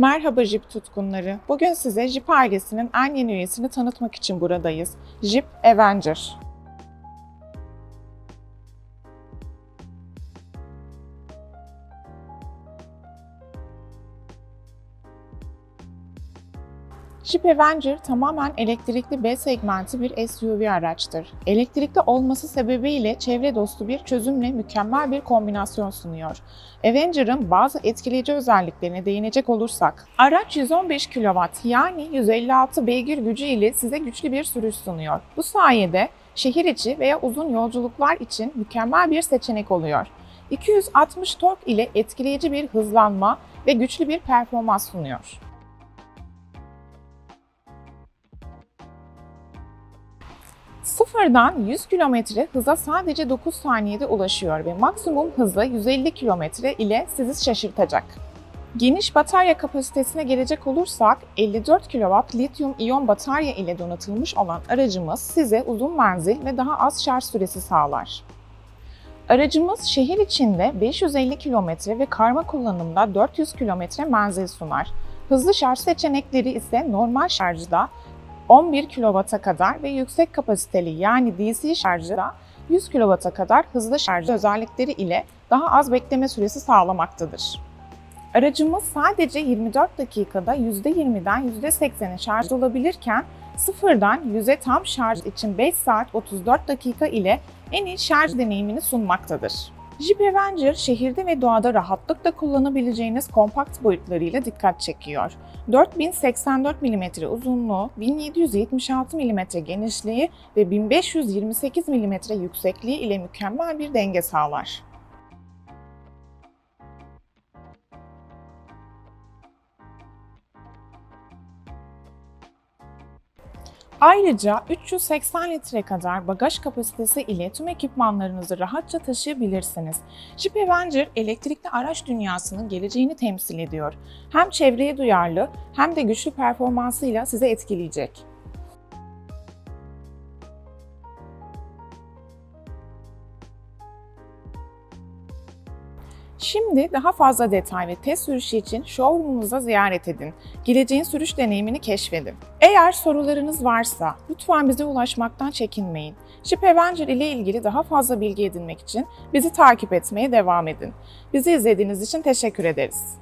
Merhaba Jeep tutkunları. Bugün size Jeep ailesinin en yeni üyesini tanıtmak için buradayız. Jeep Avenger. Jeep Avenger tamamen elektrikli B segmenti bir SUV araçtır. Elektrikli olması sebebiyle çevre dostu bir çözümle mükemmel bir kombinasyon sunuyor. Avenger'ın bazı etkileyici özelliklerine değinecek olursak, araç 115 kW yani 156 beygir gücü ile size güçlü bir sürüş sunuyor. Bu sayede şehir içi veya uzun yolculuklar için mükemmel bir seçenek oluyor. 260 tork ile etkileyici bir hızlanma ve güçlü bir performans sunuyor. Sıfırdan 100 km hıza sadece 9 saniyede ulaşıyor ve maksimum hızı 150 km ile sizi şaşırtacak. Geniş batarya kapasitesine gelecek olursak 54 kW lityum iyon batarya ile donatılmış olan aracımız size uzun menzil ve daha az şarj süresi sağlar. Aracımız şehir içinde 550 km ve karma kullanımda 400 km menzil sunar. Hızlı şarj seçenekleri ise normal şarjda 11 kW'a kadar ve yüksek kapasiteli yani DC şarjda 100 kW'a kadar hızlı şarj özellikleri ile daha az bekleme süresi sağlamaktadır. Aracımız sadece 24 dakikada %20'den %80'e şarj olabilirken sıfırdan 100'e tam şarj için 5 saat 34 dakika ile en iyi şarj deneyimini sunmaktadır. Jeep Avenger şehirde ve doğada rahatlıkla kullanabileceğiniz kompakt boyutlarıyla dikkat çekiyor. 4084 mm uzunluğu, 1776 mm genişliği ve 1528 mm yüksekliği ile mükemmel bir denge sağlar. Ayrıca 380 litre kadar bagaj kapasitesi ile tüm ekipmanlarınızı rahatça taşıyabilirsiniz. Jeep Avenger elektrikli araç dünyasının geleceğini temsil ediyor. Hem çevreye duyarlı hem de güçlü performansıyla sizi etkileyecek. Şimdi daha fazla detay ve test sürüşü için showroom'umuza ziyaret edin. Geleceğin sürüş deneyimini keşfedin. Eğer sorularınız varsa lütfen bize ulaşmaktan çekinmeyin. Jeep Avenger ile ilgili daha fazla bilgi edinmek için bizi takip etmeye devam edin. Bizi izlediğiniz için teşekkür ederiz.